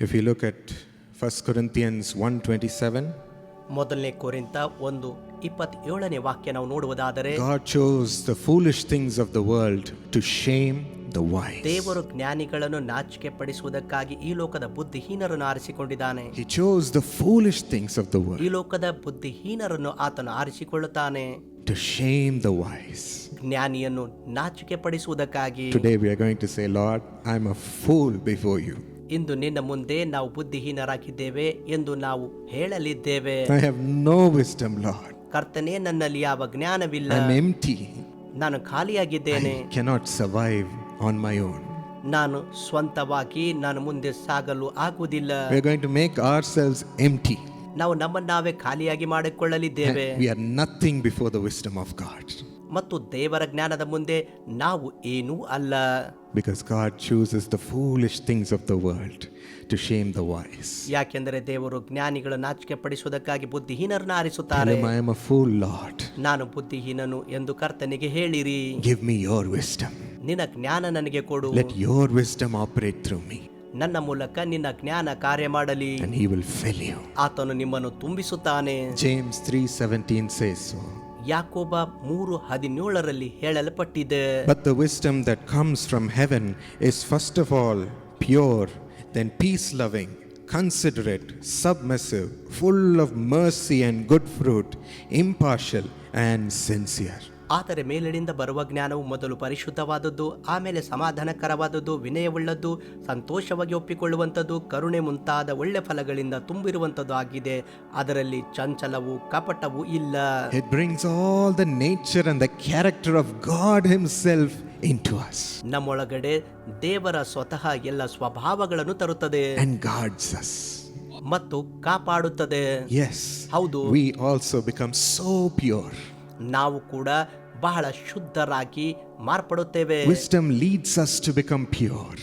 If you look at 1 Corinthians 1:27, ಮೊದಲನೇ ಕೋರಿಂತ ಒಂದು ಇಪ್ಪತ್ತೇಳನೇ ವಾಕ್ಯ ನಾವು ನೋಡುವುದಾದರೆ God chose the foolish things of the world to shame the wise. ದೇವರು ಜ್ಞಾನಿಗಳನ್ನು ನಾಚಿಕೆ ಪಡಿಸುವುದಕ್ಕಾಗಿ ಈ ಲೋಕದ ಬುದ್ಧಿಹೀನರನ್ನು ಆರಿಸಿಕೊಂಡಿದ್ದಾನೆ He chose the foolish things of the ಈ world ಲೋಕದ ಬುದ್ಧಿಹೀನರನ್ನು ಆತನು ಆರಿಸಿಕೊಳ್ಳುತ್ತಾನೆ to shame the wise. ಜ್ಞಾನಿಯನ್ನು ನಾಚಿಕೆ ಪಡಿಸುವುದಕ್ಕಾಗಿ Today we are going to say, Lord, I'm a fool before you. ಇಂದು ನಿನ್ನ ಮುಂದೆ ನಾವು ಬುದ್ಧಿಹೀನರಾಗಿದ್ದೇವೆ ಎಂದು ನಾವು ಹೇಳಲಿದ್ದೇವೆ I have no wisdom, Lord. ಕರ್ತನೆ ನನ್ನಲ್ಲಿ ಯಾವ ಜ್ಞಾನವಿಲ್ಲ I'm empty. ನಾನು ಖಾಲಿಯಾಗಿದ್ದೇನೆ I cannot survive on my own ನಾನು ಸ್ವಂತವಾಗಿ ನಾನು ಮುಂದೆ ಸಾಗಲು ಆಗುವುದಿಲ್ಲ We're going to make ourselves empty. ನಾವು ನಮ್ಮನ್ನಾವೇ ಖಾಲಿಯಾಗಿ ಮಾಡಿಕೊಳ್ಳಲಿದ್ದೇವೆ We are nothing before the wisdom of God. ಮತ್ತು ದೇವರ ಜ್ಞಾನದ ಮುಂದೆ ನಾವು ಏನೂ ಅಲ್ಲ Because God chooses the foolish things of the world to shame the wise. ಯಾಕೆಂದರೆ ದೇವರು ಜ್ಞಾನಿಗಳ ನಾಚಿಕೆ ಪಡಿಸುವುದಕ್ಕಾಗಿ ಬುದ್ಧಿಹೀನರನ್ನ Tell ಆರಿಸುತ್ತಾರೆ him I am a fool, Lord. ನಾನು ಬುದ್ಧಿಹೀನನು ಎಂದು ಕರ್ತನಿಗೆ ಹೇಳಿರಿ Give me your wisdom. ನಿನ್ನ ಜ್ಞಾನ ನನಗೆ ಕೊಡು Let your wisdom operate through me, ನನ್ನ ಮೂಲಕ ನಿನ್ನ ಜ್ಞಾನ ಕಾರ್ಯ ಮಾಡಲಿ and he will fill you. ಆತನು ನಿಮ್ಮನ್ನು ತುಂಬಿಸುತ್ತಾನೆ James 3:17 says so. ಯಾಕೋಬ ಮೂರು ಹದಿನೇಳರಲ್ಲಿ ಹೇಳಲ್ಪಟ್ಟಿದೆ But the wisdom that comes from heaven is first of all pure, then peace-loving, considerate, submissive, full of mercy and good fruit, impartial and sincere. ಆದರೆ ಮೇಲಿನಿಂದ ಬರುವ ಜ್ಞಾನವು ಮೊದಲು ಪರಿಶುದ್ಧವಾದದ್ದು ಆಮೇಲೆ ಸಮಾಧಾನಕರವಾದದ್ದು ವಿನಯವುಳ್ಳದ್ದು ಸಂತೋಷವಾಗಿ ಒಪ್ಪಿಕೊಳ್ಳುವಂಥದ್ದು ಕರುಣೆ ಮುಂತಾದ ಒಳ್ಳೆ ಫಲಗಳಿಂದ ತುಂಬಿರುವಂಥದ್ದು ಆಗಿದೆ. ಅದರಲ್ಲಿ ಚಂಚಲವು ಕಪಟವು ಇಲ್ಲ. It brings all the nature and the character of God himself into us. ನಮ್ಮೊಳಗಡೆ ದೇವರ ಸ್ವತಃ ಎಲ್ಲ ಸ್ವಭಾವಗಳನ್ನು ತರುತ್ತದೆ. And guards us. ಮತ್ತು ಕಾಪಾಡುತ್ತದೆ. Yes, ಹೌದು. we also become so pure. ನಾವು ಕೂಡ ಬಹಳ ಶುದ್ಧರಾಗಿ ಮಾರ್ಪಡುತ್ತೇವೆ Wisdom leads us to become pure,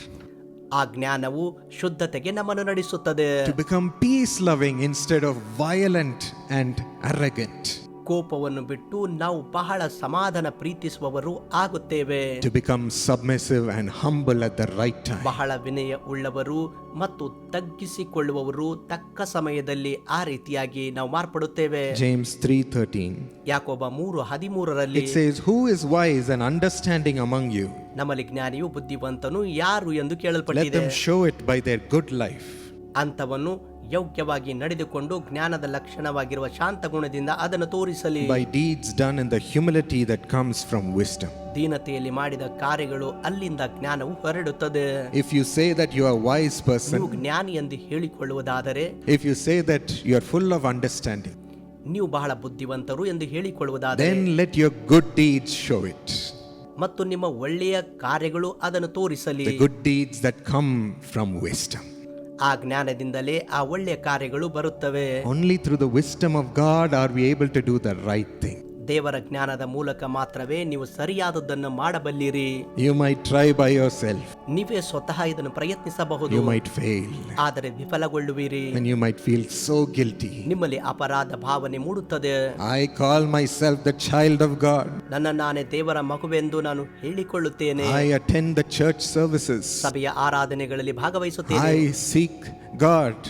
ಆ ಜ್ಞಾನವು ಶುದ್ಧತೆಗೆ ನಮ್ಮನ್ನು ನಡೆಸುತ್ತದೆ to become peace loving instead of violent and arrogant, ಕೋಪವನ್ನು ಬಿಟ್ಟು ನಾವು ಬಹಳ ಸಮಾಧಾನ ಪ್ರೀತಿಸುವವರು ಆಗುತ್ತೇವೆ. To become submissive and humble at the right time. ಬಹಳ ವಿನಯ ಉಳ್ಳವರು ಮತ್ತು ತಗ್ಗಿಸಿಕೊಳ್ಳುವವರು ತಕ್ಕ ಸಮಯದಲ್ಲಿ ಆ ರೀತಿಯಾಗಿ ನಾವು ಮಾರ್ಪಡುತ್ತೇವೆ. ಜೇಮ್ಸ್ 3:13 ಯಾಕೋಬ ಮೂರು ಹದಿಮೂರರಲ್ಲಿ it says "Who is wise and understanding among you ನಮ್ಮಲ್ಲಿ ಜ್ಞಾನಿಯು ಬುದ್ಧಿವಂತನು ಯಾರು ಎಂದು ಕೇಳಲ್ಪಟ್ಟಿದೆ. Let them show it by their good life." ಅಂತವನ್ನು ಯೋಗ್ಯವಾಗಿ ನಡೆದುಕೊಂಡು ಜ್ಞಾನದ ಲಕ್ಷಣವಾಗಿರುವ ಶಾಂತ ಗುಣದಿಂದ ಅದನ್ನು ತೋರಿಸಲಿ by deeds done in the humility that comes from wisdom. ದೀನತೆಯಲ್ಲಿ ಮಾಡಿದ ಕಾರ್ಯಗಳು ಅಲ್ಲಿಂದ ಜ್ಞಾನವು ಹೊರಡುತ್ತದೆ If you say that you are a wise ನೀವು person, ಜ್ಞಾನಿ ಎಂದು ಹೇಳಿಕೊಳ್ಳುವುದಾದರೆ if you say that you are full of understanding, ನೀವು ಬಹಳ ಬುದ್ಧಿವಂತರು ಎಂದು ಹೇಳಿಕೊಳ್ಳುವುದಾದರೆ then let your good deeds show it. ಮತ್ತು ನಿಮ್ಮ ಒಳ್ಳೆಯ ಕಾರ್ಯಗಳು ಅದನ್ನು ತೋರಿಸಲಿ The good deeds that come from wisdom. ಆ ಜ್ಞಾನದಿಂದಲೇ ಆ ಒಳ್ಳೆಯ ಕಾರ್ಯಗಳು ಬರುತ್ತವೆ Only through the wisdom of God are we able to do the right thing. ದೇವರ ಜ್ಞಾನದ ಮೂಲಕ ಮಾತ್ರವೇ ನೀವು ಸರಿಯಾದದ್ದನ್ನು ಮಾಡಬಲ್ಲಿರಿ. You You try by yourself ನೀವೇ ಸ್ವತಃ ಇದನ್ನು ಪ್ರಯತ್ನಿಸಬಹುದು. ಯು ಮೈಟ್ ಫೇಲ್ ಆದರೆ ವಿಫಲಗೊಳ್ಳುವಿರಿ. And you might feel so guilty. ನಿಮ್ಮಲ್ಲಿ ಅಪರಾಧ ಭಾವನೆ ಮೂಡುತ್ತದೆ. I call myself the child of God. ನನ್ನ ನಾನೇ ದೇವರ ಮಗುವೆಂದು ನಾನು ಹೇಳಿಕೊಳ್ಳುತ್ತೇನೆ. I attend the church services. ಸಭೆಯ ಆರಾಧನೆಗಳಲ್ಲಿ ಭಾಗವಹಿಸುತ್ತೇನೆ. I seek God,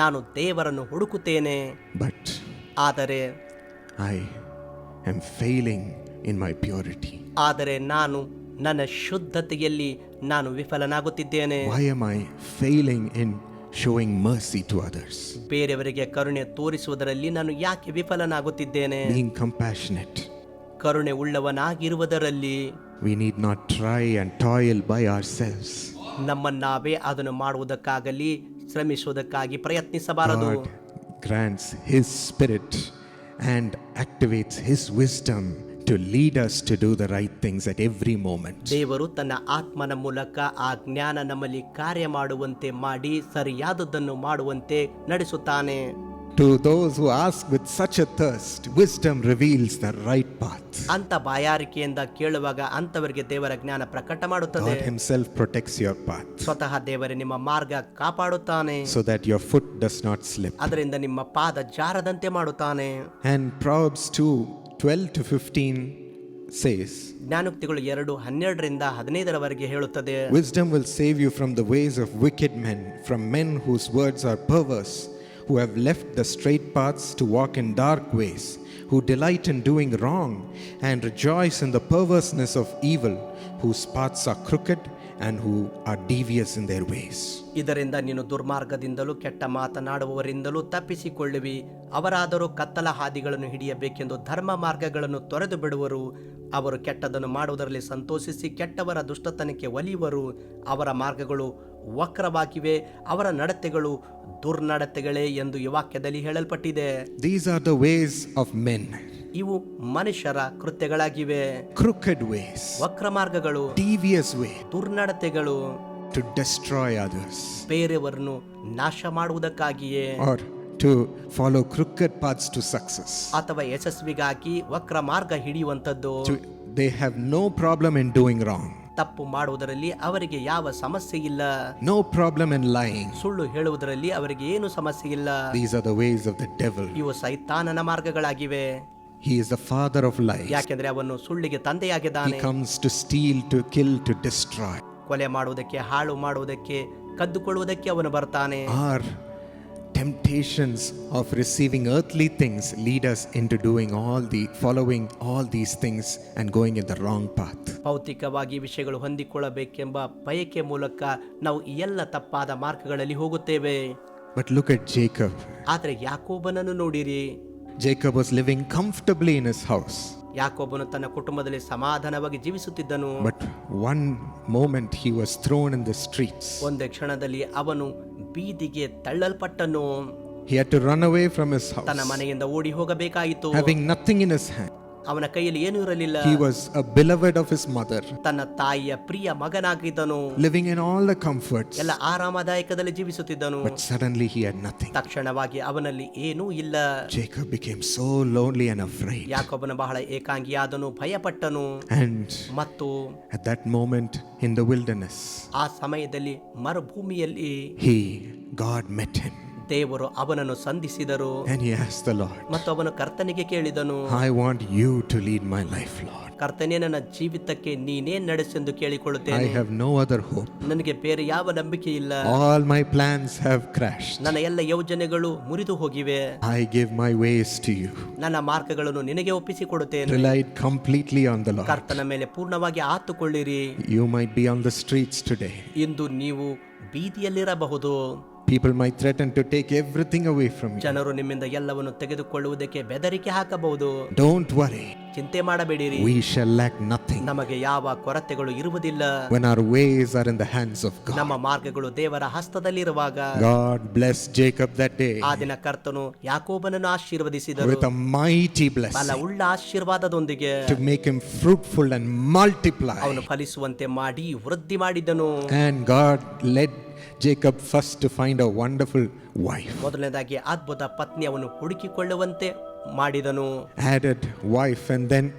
ನಾನು ದೇವರನ್ನು ಹುಡುಕುತ್ತೇನೆ. But ಆದರೆ I am failing in my purity. ಆದರೆ ನಾನು ನನ್ನ ಶುದ್ಧತೆಯಲ್ಲಿ ನಾನು ವಿಫಲನಾಗುತ್ತಿದ್ದೇನೆ Why am I failing in showing mercy to others? ಬೇರೆಯವರಿಗೆ ಕರುಣೆ ತೋರಿಸುವುದರಲ್ಲಿ ನಾನು ಯಾಕೆ ವಿಫಲನಾಗುತ್ತಿದ್ದೇನೆ Being compassionate. ಕರುಣೆ ಉಳ್ಳವನಾಗಿರುವುದರಲ್ಲಿ We need not try and toil by ourselves. ನಮ್ಮನ್ನಾವೇ ಅದನ್ನು ಮಾಡುವುದಕ್ಕಾಗಲಿ ಶ್ರಮಿಸುವುದಕ್ಕಾಗಿ ಪ್ರಯತ್ನಿಸಬಾರದು God grants His Spirit and activates His wisdom to lead us to do the right things at every moment. ದೇವರು ತನ್ನ ಆತ್ಮನ ಮೂಲಕ ಆ ಜ್ಞಾನ ನಮ್ಮಲ್ಲಿ ಕಾರ್ಯ ಮಾಡುವಂತೆ ಮಾಡಿ ಸರಿಯಾದದ್ದನ್ನು ಮಾಡುವಂತೆ ನಡೆಸುತ್ತಾನೆ To those who ask with such a thirst, wisdom reveals the right path. ಅಂತ ಬಾಯಾರಿಕೆಯಿಂದ ಕೇಳುವಾಗ ಅಂತವರಿಗೆ ದೇವರ ಜ್ಞಾನ ಪ್ರಕಟ ಮಾಡುತ್ತದೆ God Himself protects your path ಸ್ವತಃ ದೇವರೇ ನಿಮ್ಮ ಮಾರ್ಗ ಕಾಪಾಡುತ್ತಾನೆ so that your foot does not slip. ಅದರಿಂದ ನಿಮ್ಮ ಪಾದ ಜಾರದಂತೆ ಮಾಡುತ್ತಾನೆ And Proverbs 2 12 to 15 says, ಜ್ಞಾನೋಕ್ತಿಗಳು ಎರಡು ಹನ್ನೆರಡರಿಂದ ಹದಿನೈದರವರೆಗೆ ಹೇಳುತ್ತದೆ Wisdom will save you from the ways of wicked men, from men whose words are perverse, who have left the straight paths to walk in dark ways, who delight in doing wrong, and rejoice in the perverseness of evil, whose paths are crooked, and who are devious in their ways. ಇದರಿಂದ ನೀನು ದುರ್ಮಾರ್ಗದಿಂದಲೂ ಕೆಟ್ಟ ಮಾತನಾಡುವವರಿಂದಲೂ ತಪ್ಪಿಸಿಕೊಳ್ಳುವಿ ಅವರಾದರೂ ಕತ್ತಲ ಹಾದಿಗಳನ್ನು ಹಿಡಿಯಬೇಕೆಂದು ಧರ್ಮ ಮಾರ್ಗಗಳನ್ನು ತೊರೆದು ಬಿಡುವರು ಅವರು ಕೆಟ್ಟದನ್ನು ಮಾಡುವುದರಲ್ಲಿ ಸಂತೋಷಿಸಿ ಕೆಟ್ಟವರ ದುಷ್ಟತನಕ್ಕೆ ಒಲಿಯುವರು ಅವರ ಮಾರ್ಗಗಳು ವಕ್ರವಾಗಿವೆ ಅವರ ನಡತೆಗಳು ದುರ್ನಡತೆಗಳೇ ಎಂದು ಈ ವಾಕ್ಯದಲ್ಲಿ ಹೇಳಲ್ಪಟ್ಟಿದೆ. These are the ways of men ಇವು ಮನುಷ್ಯರ ಕೃತ್ಯಗಳಾಗಿವೆ. Crooked ವೇಸ್ ವಕ್ರ ಮಾರ್ಗಗಳು devious ವೇ ದುರ್ನಡತೆಗಳು. ಟು ಡಿಸ್ಟ್ರಾಯ್ ಅದರ್ಸ್ ಬೇರೆಯವರನ್ನು ನಾಶ ಮಾಡುವುದಕ್ಕಾಗಿಯೇ. To follow crooked paths to success. ಅಥವಾ ಯಶಸ್ವಿಗಾಗಿ ವಕ್ರ ಮಾರ್ಗ ಹಿಡಿಯುವಂಥದ್ದು To, they have no problem in doing wrong, ತಪ್ಪು ಮಾಡುವುದರಲ್ಲಿ ಅವರಿಗೆ ಯಾವ ಸಮಸ್ಯೆ ಇಲ್ಲ no problem in lying. ಸುಳ್ಳು ಹೇಳುವುದರಲ್ಲಿ ಅವರಿಗೆ ಏನು ಸಮಸ್ಯೆ ಇಲ್ಲ These are the ways of the devil. ಇವು ಸೈತಾನನ ಮಾರ್ಗಗಳಾಗಿವೆ He is the father of lies. ಯಾಕೆಂದ್ರೆ ಅವನು ಸುಳ್ಳಿಗೆ He comes to steal, to kill, to destroy. ಕೊಲೆ ಮಾಡುವುದಕ್ಕೆ ಹಾಳು ಮಾಡುವುದಕ್ಕೆ ಕದ್ದುಕೊಳ್ಳುವುದಕ್ಕೆ ಅವನು ಬರ್ತಾನೆ Our temptations of receiving earthly things lead us into doing all the following all these things and going in the wrong path. ಭೌತಿಕವಾಗಿ ವಿಷಯಗಳು ಹೊಂದಿಕೊಳ್ಳಬೇಕೆಂಬ ಬಯಕೆ ಮೂಲಕ ನಾವು ಈ ಎಲ್ಲ ತಪ್ಪಾದ ಮಾರ್ಗಗಳಲ್ಲಿ ಹೋಗುತ್ತೇವೆ But look at Jacob. ಆದರೆ ಯಾಕೋಬನನ್ನು ನೋಡಿರಿ Jacob was living comfortably in his house. ಯಾಕೋಬನು ತನ್ನ ಕುಟುಂಬದಲ್ಲಿ ಸಮಾಧಾನವಾಗಿ ಜೀವಿಸುತ್ತಿದ್ದನು But one moment he was thrown in the streets. ಒಂದೇ ಕ್ಷಣದಲ್ಲಿ ಅವನು ಬೀದಿಗೆ ತಳ್ಳಲ್ಪಟ್ಟನು He had to run away from his ತನ್ನ house, ಮನೆಯಿಂದ ಓಡಿ ಹೋಗಬೇಕಾಯಿತು having nothing in his hand. ಅವನ ಕೈಯಲ್ಲಿ ಏನೂ ಇರಲಿಲ್ಲ He was a beloved of his mother, ತನ್ನ ತಾಯಿಯ ಪ್ರಿಯ ಮಗನಾಗಿದ್ದನು living in all the comforts. ಎಲ್ಲ ಆರಾಮದಾಯಕದಲ್ಲಿ ಜೀವಿಸುತ್ತಿದ್ದನು But suddenly he had nothing. ತಕ್ಷಣವಾಗಿ ಅವನಲ್ಲಿ ಏನೂ ಇಲ್ಲ Jacob became so lonely and afraid. ಯಾಕೋಬನ ಬಹಳ ಏಕಾಂಗಿಯಾದನು ಭಯಪಟ್ಟನು And ಮತ್ತು at that moment in the wilderness, ಆ ಸಮಯದಲ್ಲಿ ಮರುಭೂಮಿಯಲ್ಲಿ he, God met him ದೇವರು ಅವನನ್ನು ಸಂಧಿಸಿದರು and he asked the Lord, ಮತ್ತು ಅವನು ಕರ್ತನಿಗೆ ಕೇಳಿದನು I want you to lead my life, Lord. ಕರ್ತನೇ ನನ್ನ ಜೀವಿತಕ್ಕೆ ನೀನೇ ನಡೆಸೆಂದು I I have no other hope. ನನಗೆ ಬೇರೆ ಯಾವ ನಂಬಿಕೆ ಇಲ್ಲ All my plans have crashed. ನನ್ನ ಎಲ್ಲ ಯೋಜನೆಗಳು ಮುರಿದು ಹೋಗಿವೆ I give my ways to you. ನನ್ನ ಮಾರ್ಗಗಳನ್ನು ನಿನಗೆ ಒಪ್ಪಿಸಿಕೊಡುತ್ತೇನೆ Relied completely on the Lord. ಕರ್ತನ ಮೇಲೆ ಪೂರ್ಣವಾಗಿ ಆತುಕೊಳ್ಳಿರಿ You might be on the streets today. ಇಂದು ನೀವು ಬೀದಿಯಲ್ಲಿರಬಹುದು People might threaten to take everything away from you. ಜನರು ನಿಮ್ಮಿಂದ ಎಲ್ಲವನ್ನು ತೆಗೆದುಕೊಳ್ಳುವುದಕ್ಕೆ ಬೆದರಿಕೆ ಹಾಕಬಹುದು Don't worry. ಚಿಂತೆ ಮಾಡಬೇಡಿರಿ We shall lack nothing ನಮಗೆ ಯಾವ ಕೊರತೆಗಳು ಇರುವುದಿಲ್ಲ when our ways are in the hands of God. ನಮ್ಮ ಮಾರ್ಗಗಳು ದೇವರ ಹಸ್ತದಲ್ಲಿರುವಾಗ God blessed Jacob that day ಆ ದಿನ ಕರ್ತನು ಯಾಕೋಬನನ್ನು ಆಶೀರ್ವದಿಸಿದರು with a mighty blessing ಬಲವುಳ್ಳ ಆಶೀರ್ವಾದದೊಂದಿಗೆ to make him fruitful and multiply. ಅವನು ಫಲಿಸುವಂತೆ ಮಾಡಿ ವೃದ್ಧಿ ಮಾಡಿದನು And God led Jacob first find a wonderful wife ಮೊದಲನೇದಾಗಿ ಅದ್ಭುತ ಪತ್ನಿ ಅವನು ಹುಡುಕಿಕೊಳ್ಳುವಂತೆ ಮಾಡಿದನು. Added wife and then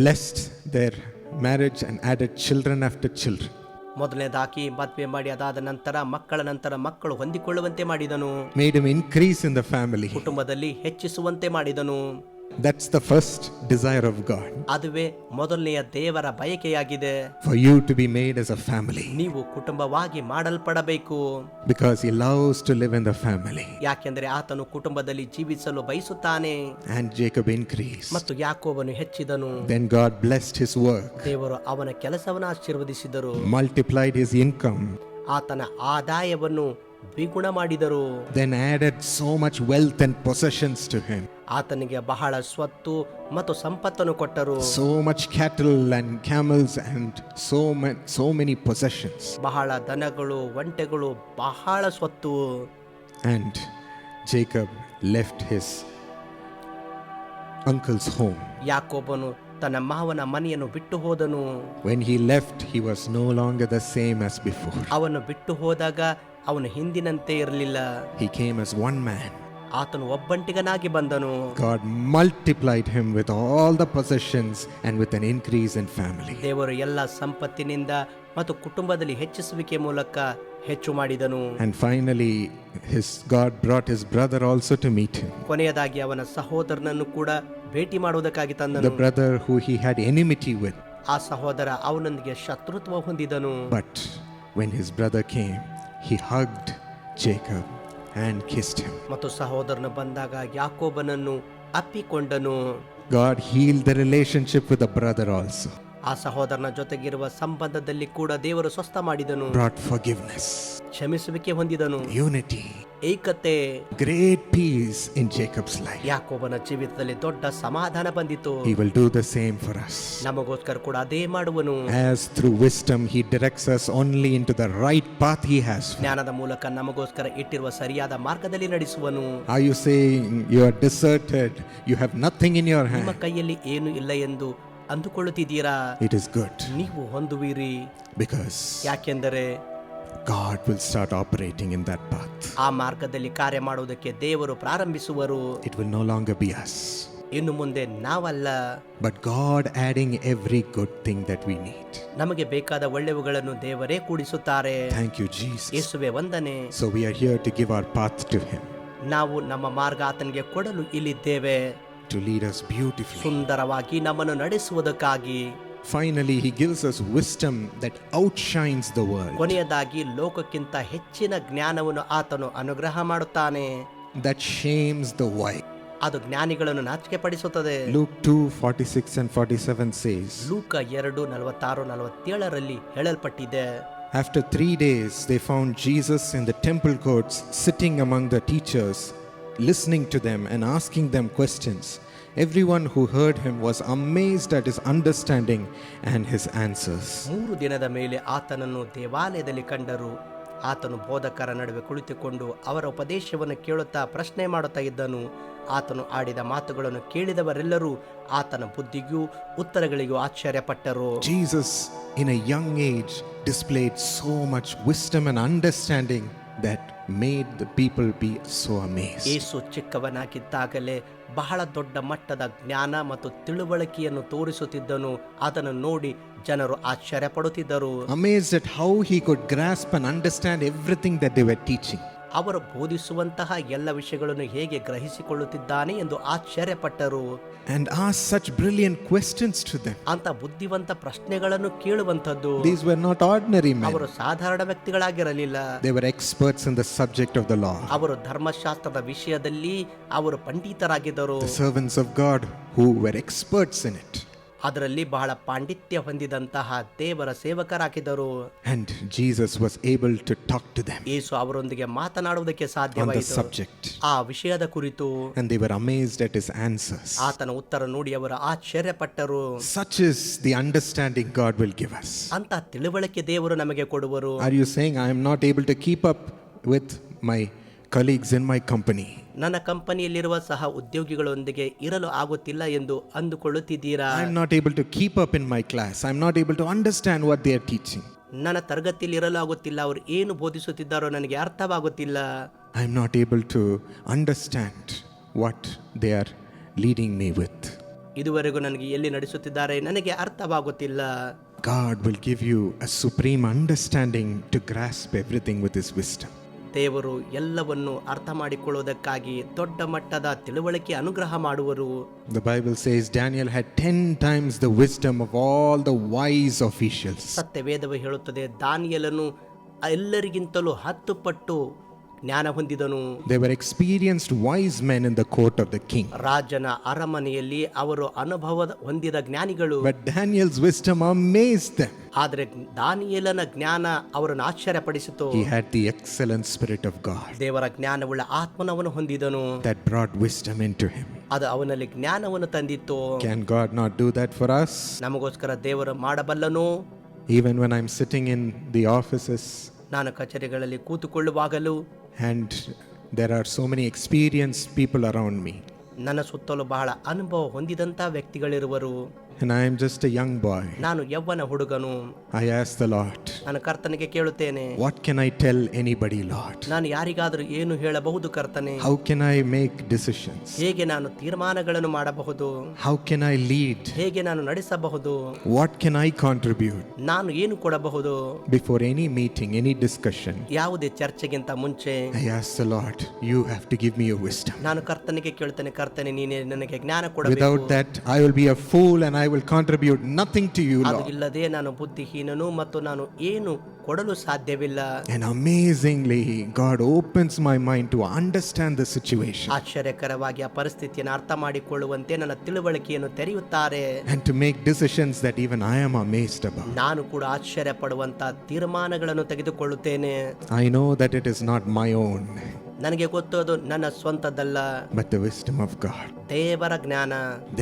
blessed their marriage and added children after children ಮೊದಲನೇದಾಗಿ ಮದುವೆ ಮಾಡಿ ಅದಾದ ನಂತರ ಮಕ್ಕಳ ನಂತರ ಮಕ್ಕಳು ಹೊಂದಿಕೊಳ್ಳುವಂತೆ ಮಾಡಿದನು. Made increase in the family ಕುಟುಂಬದಲ್ಲಿ ಹೆಚ್ಚಿಸುವಂತೆ ಮಾಡಿದನು. That's the first desire of God ಅದುವೇ ಮೊದಲನೆಯ ದೇವರ ಬಯಕೆಯಾಗಿದೆ for you to be made as a family ನೀವು ಕುಟುಂಬವಾಗಿ ಮಾಡಲ್ಪಡಬೇಕು because He loves to live in the family. ಯಾಕೆಂದರೆ ಆತನು ಕುಟುಂಬದಲ್ಲಿ ಜೀವಿಸಲು ಬಯಸುತ್ತಾನೆ And Jacob increased. ಮತ್ತು ಯಾಕೋಬನು ಹೆಚ್ಚಿದನು Then God blessed his work, ದೇವರು ಅವನ ಕೆಲಸವನ್ನು ಆಶೀರ್ವದಿಸಿದರು multiplied his income, ಆತನ ಆದಾಯವನ್ನು ದ್ವಿಗುಣ ಮಾಡಿದರು then added so much wealth and possessions to him. ಆತನಿಗೆ ಬಹಳ ಸ್ವತ್ತು ಮತ್ತು ಸಂಪತ್ತನ್ನು ಕೊಟ್ಟರು So much cattle and camels and so, ma- so many possessions. ಬಹಳ ದನಗಳು ಒಂಟೆಗಳು ಬಹಳ ಸ್ವತ್ತು And Jacob left his uncle's home. ಯಾಕೋಬನು ತನ್ನ ಮಾವನ ಮನೆಯನ್ನು ಬಿಟ್ಟು ಹೋದನು When he left, he was no longer the same as before. ಅವನು ಬಿಟ್ಟು ಹೋದಾಗ ಅವನು ಹಿಂದಿನಂತೆ ಇರಲಿಲ್ಲ He came as one man. ಆತನು ಒಬ್ಬಂಟಿಗನಾಗಿ ಬಂದನು God multiplied him with all the possessions and with an increase in family. ದೇವರು ಎಲ್ಲ ಸಂಪತ್ತಿನಿಂದ ಮತ್ತು ಕುಟುಂಬದಲ್ಲಿ ಹೆಚ್ಚಿಸುವಿಕೆ ಮೂಲಕ ಹೆಚ್ಚು ಮಾಡಿದನು And finally, his God brought his brother also to meet him. ಕೊನೆಯದಾಗಿ ಅವನ ಸಹೋದರನನ್ನು ಕೂಡ ಭೇಟಿ ಮಾಡುವುದಕ್ಕಾಗಿ the brother who he had enmity with. ಆ ಸಹೋದರ ಅವನೊಂದಿಗೆ ಶತ್ರುತ್ವ ಹೊಂದಿದನು But when his brother came, he hugged Jacob and kissed him. ಮತ್ತು ಸಹೋದರನು ಬಂದಾಗ ಯಾಕೋಬನನ್ನು ಅಪ್ಪಿಕೊಂಡನು God healed the relationship with the brother also, ಆ ಸಹೋದರನ ಜೊತೆಗಿರುವ ಸಂಬಂಧದಲ್ಲಿ ಕೂಡ ದೇವರು ಸ್ವಸ್ಥ ಮಾಡಿದನು brought forgiveness, ಕ್ಷಮಿಸುವಿಕೆ ಹೊಂದಿದನು unity, ಏಕತೆ. Great peace in Jacob's life ಯಾಕೋಬನ ಜೀವಿತದಲ್ಲಿ ದೊಡ್ಡ ಸಮಾಧಾನ ಬಂದಿತ್ತು he will do the same for us. ನಮಗೋಸ್ಕರ ಕೂಡ ಅದೇ ಮಾಡುವನು. As through wisdom he directs us only into the right path he has ಜ್ಞಾನದ ಮೂಲಕ ನಮಗೋಸ್ಕರ ಇಟ್ಟಿರುವ ಸರಿಯಾದ ಮಾರ್ಗದಲ್ಲಿ ನಡೆಸುವನು. Are you saying you are deserted you have nothing in your hand ನಿಮ್ಮ ಕೈಯಲ್ಲಿ ಏನು ಇಲ್ಲ ಎಂದು ಅಂದುಕೊಳ್ಳುತ್ತಿದ್ದೀರಾ? ಇಟ್ ಇಸ್ ಗುಡ್ ನೀವು ಹೊಂದುವಿರಿ. ಬಿಕಾಸ್ ಯಾಕೆಂದರೆ God will start operating in that path. ಆ ಮಾರ್ಗದಲ್ಲಿ ಕಾರ್ಯ ಮಾಡುವುದಕ್ಕೆ ದೇವರು ಪ್ರಾರಂಭಿಸುವರು It will no longer be us, ಇನ್ನು ಮುಂದೆ ನಾವಲ್ಲ but God adding every good thing that we need. ನಮಗೆ ಬೇಕಾದ ಒಳ್ಳೆವುಗಳನ್ನು ದೇವರೇ ಕೂಡಿಸುತ್ತಾರೆ Thank you, Jesus. ಯೇಸುವೆ ವಂದನೆ So we are here to give our path to Him, ನಾವು ನಮ್ಮ ಮಾರ್ಗ ಆತನಿಗೆ ಕೊಡಲು ಇಲ್ಲಿದ್ದೇವೆ to lead us beautifully. ಸುಂದರವಾಗಿ ನಮ್ಮನ್ನು ನಡೆಸುವುದಕ್ಕಾಗಿ Finally, He gives us wisdom that outshines the world, ಕೊನೆಯದಾಗಿ ಲೋಕಕ್ಕಿಂತ ಹೆಚ್ಚಿನ ಜ್ಞಾನವನ್ನು ಆತನು ಅನುಗ್ರಹ ಮಾಡುತ್ತಾನೆ that shames the wise. ಅದು ಜ್ಞಾನಿಗಳನ್ನು ನಾಚಿಕೆ ಪಡಿಸುತ್ತದೆ Luke 2 46 and 47 says, ಲೂಕ ಎರಡು ನಲವತ್ತಾರು ನಲವತ್ತೇಳರಲ್ಲಿ ಹೇಳಲ್ಪಟ್ಟಿದೆ After three days, they found Jesus in the temple courts, sitting among the teachers, listening to them and asking them questions. Everyone who heard him was amazed at his understanding and his answers. ಮೂರು ದಿನದ ಮೇಲೆ ಆತನನ್ನು ದೇವಾಲಯದಲ್ಲಿ ಕಂಡರು ಆತನು ಬೋಧಕರ ನಡುವೆ ಕುಳಿತುಕೊಂಡು ಅವರ ಉಪದೇಶವನ್ನು ಕೇಳುತ್ತಾ ಪ್ರಶ್ನೆ ಮಾಡುತ್ತಾ ಇದ್ದನು ಆತನು ಆಡಿದ ಮಾತುಗಳನ್ನು ಕೇಳಿದವರೆಲ್ಲರೂ ಆತನ ಬುದ್ಧಿಗೂ ಉತ್ತರಗಳಿಗೂ ಆಶ್ಚರ್ಯಪಟ್ಟರು Jesus, in a young age, displayed so much wisdom and understanding that made the people be so amazed. ಏಸು ಚಿಕ್ಕವನಾಗಿದ್ದಾಗಲೇ ಬಹಳ ದೊಡ್ಡ ಮಟ್ಟದ ಜ್ಞಾನ ಮತ್ತು ತಿಳುವಳಿಕೆಯನ್ನು ತೋರಿಸುತ್ತಿದ್ದನು. ಅದನ್ನು ನೋಡಿ ಜನರು ಆಶ್ಚರ್ಯ ಪಡುತ್ತಿದ್ದರು amaze how he could grasp understand everything that they were teaching ಅವರು ಬೋಧಿಸುವಂತಹ ಎಲ್ಲ ವಿಷಯಗಳನ್ನು ಹೇಗೆ ಗ್ರಹಿಸಿಕೊಳ್ಳುತ್ತಿದ್ದಾನೆ ಎಂದು ಆಶ್ಚರ್ಯಪಟ್ಟರು. And as such brilliant questions to them ಅಂತ ಬುದ್ಧಿವಂತ ಪ್ರಶ್ನೆಗಳನ್ನು ಕೇಳುವಂತದ್ದು these were not ordinary men ಅವರು ಸಾಧಾರಣ ವ್ಯಕ್ತಿಗಳಾಗಿರಲಿಲ್ಲ. They were experts in the subject of the law ಅವರು ಧರ್ಮಶಾಸ್ತ್ರದ ವಿಷಯದಲ್ಲಿ ಅವರು ಪಂಡಿತರಾಗಿದ್ದರು. Servants of God who were experts in it ಅದರಲ್ಲಿ ಬಹಳ ಪಾಂಡಿತ್ಯ ಹೊಂದಿದಂತಹ ದೇವರ ಸೇವಕರಾಗಿದ್ದರು And Jesus was able to talk to them ಯೇಸು ಅವರೊಂದಿಗೆ ಮಾತನಾಡುವುದಕ್ಕೆ on the ಸಾಧ್ಯವಾಯಿತು subject. ಆ ವಿಷಯದ ಕುರಿತು And they were amazed at his answers. ಆತನ ಉತ್ತರ ನೋಡಿ ಅವರು ಆಶ್ಚರ್ಯಪಟ್ಟರು Such is the understanding God will give us. ಅಂತ ತಿಳುವಳಿಕೆ ದೇವರು ನಮಗೆ ಕೊಡುವರು Are you saying, I am not able to keep up with my colleagues in my company? ನನ್ನ ಕಂಪನಿಯಲ್ಲಿರುವ ಸಹ ಉದ್ಯೋಗಿಗಳೊಂದಿಗೆ ಇರಲು ಆಗುತ್ತಿಲ್ಲ ಎಂದು ಅಂದುಕೊಳ್ಳುತ್ತಿದ್ದೀರಾ I'm not able to keep up in my class. I'm not able to understand what they are teaching. ನನ್ನ ತರಗತಿಯಲ್ಲಿ ಇರಲು ಆಗುತ್ತಿಲ್ಲ ಅವರು ಏನು ಬೋಧಿಸುತ್ತಿದ್ದಾರೋ ನನಗೆ ಅರ್ಥವಾಗುತ್ತಿಲ್ಲ I'm not able to understand what they are leading me with. ಇದುವರೆಗೂ ನನಗೆ ಎಲ್ಲಿ ನಡೆಸುತ್ತಿದ್ದಾರೆ ನನಗೆ ಅರ್ಥವಾಗುತ್ತಿಲ್ಲ God will give you a supreme understanding to grasp everything with His wisdom. ದೇವರು ಎಲ್ಲವನ್ನು ಅರ್ಥ ಮಾಡಿಕೊಳ್ಳುವುದಕ್ಕಾಗಿ ದೊಡ್ಡ ಮಟ್ಟದ ತಿಳುವಳಿಕೆ ಅನುಗ್ರಹ ಮಾಡುವರು The Bible says Daniel had 10 times the wisdom of all the wise officials. ಸತ್ಯವೇದವು ಹೇಳುತ್ತದೆ ದಾನಿಯಲನು ಎಲ್ಲರಿಗಿಂತಲೂ ಹತ್ತು ಪಟ್ಟು ಜ್ಞಾನ ಹೊಂದಿದನು They were experienced wise men in the court of the king. ರಾಜನ ಅರಮನೆಯಲ್ಲಿ ಅವರು ಅನುಭವ ಹೊಂದಿದ ಜ್ಞಾನಿಗಳು But Daniel's wisdom amazed them. ಆದರೆ ದಾನಿಯೇಲನ ಜ್ಞಾನ ಅವರನ್ನು ಆಶ್ಚರ್ಯಪಡಿಸಿತು He had the excellent Spirit of God ದೇವರ ಜ್ಞಾನವುಳ್ಳ ಆತ್ಮನವನ್ನು ಹೊಂದಿದನು that brought wisdom into him. ಅದು ಅವನಲ್ಲಿ ಜ್ಞಾನವನ್ನು ತಂದಿತ್ತು Can God not do that for us? ನಮಗೋಸ್ಕರ ದೇವರು ಮಾಡಬಲ್ಲನು Even when I'm sitting in the offices ನಾನು ಕಚೇರಿಗಳಲ್ಲಿ ಕೂತುಕೊಳ್ಳುವಾಗಲೂ and there are so many experienced people around me, ನನ್ನ ಸುತ್ತಲೂ ಬಹಳ ಅನುಭವ ಹೊಂದಿದಂಥ ವ್ಯಕ್ತಿಗಳಿರುವರು and I am just a young boy. ನಾನು ಯವ್ವನ ಹುಡುಗನು I ask the Lord, ನಾನು ಕರ್ತನಿಗೆ ಕೇಳುತ್ತೇನೆ What can I tell anybody, Lord? ನಾನು ಯಾರಿಗಾದರೂ ಏನು ಹೇಳಬಹುದು ಕರ್ತನೆ How can I make decisions? ಹೇಗೆ ನಾನು ತೀರ್ಮಾನಗಳನ್ನು ಮಾಡಬಹುದು How can I lead? ಹೇಗೆ ನಾನು ನಡೆಸಬಹುದು What can I contribute ನಾನು ಏನು ಕೊಡಬಹುದು before any meeting, any discussion? ಯಾವುದೇ ಚರ್ಚೆಗಿಂತ ಮುಂಚೆ I ask the Lord, You have to give me your wisdom. ನಾನು ಕರ್ತನಿಗೆ ಕೇಳ್ತೇನೆ ಕರ್ತನೆ ನೀನೆ ನನಗೆ ಜ್ಞಾನ ಕೊಡಬೇಕು Without that, I will be a fool and I will contribute nothing to you, ಅದು Lord. ಇಲ್ಲದೆ ನಾನು ಬುದ್ಧಿಹೀನನು ಮತ್ತು ನಾನು ಏನು ಕೊಡಲು ಸಾಧ್ಯವಿಲ್ಲ And amazingly, God opens my mind to understand the situation ಆಶ್ಚರ್ಯಕರವಾಗಿ ಆ ಪರಿಸ್ಥಿತಿಯನ್ನು ಅರ್ಥ ಮಾಡಿಕೊಳ್ಳುವಂತೆ ನನ್ನ ತಿಳುವಳಿಕೆಯನ್ನು ತೆರೆಯುತ್ತಾರೆ and to make decisions that even I am amazed about. ನಾನು ಕೂಡ ಆಶ್ಚರ್ಯ ಪಡುವಂತ ತೀರ್ಮಾನಗಳನ್ನು ತೆಗೆದುಕೊಳ್ಳುತ್ತೇನೆ I know that it is not my own, ನನಗೆ ಗೊತ್ತು ಅದು ನನ್ನ ಸ್ವಂತದ್ದಲ್ಲ but the wisdom of God. ದೇವರ ಜ್ಞಾನ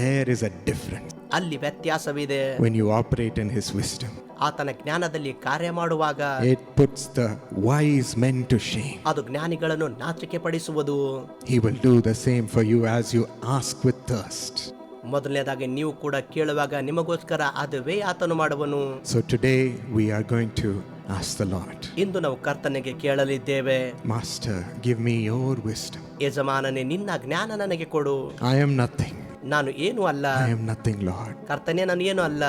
There is a difference ಅಲ್ಲಿ ವ್ಯತ್ಯಾಸವಿದೆ when you operate in His wisdom. ಆತನ ಜ್ಞಾನದಲ್ಲಿ ಕಾರ್ಯ ಮಾಡುವಾಗ It puts the wise men to shame. ಅದು ಜ್ಞಾನಿಗಳನ್ನು ನಾಚಿಕೆ ಪಡಿಸುವುದು He will do the same for you as you ask with thirst. ಮೊದಲನೇದಾಗಿ ನೀವು ಕೂಡ ಕೇಳುವಾಗ ನಿಮಗೋಸ್ಕರ ಅದುವೇ ಆತನು ಮಾಡುವನು So today we are going to ask the Lord, ಇಂದು ನಾವು ಕರ್ತನಿಗೆ ಕೇಳಲಿದ್ದೇವೆ Master, give me your wisdom. ಯಜಮಾನನೇ ನಿನ್ನ ಜ್ಞಾನ ನನಗೆ ಕೊಡು I am nothing. ನಾನು ಏನು ಅಲ್ಲ Lord. ಕರ್ತನೆ ನಾನು ಏನು ಅಲ್ಲ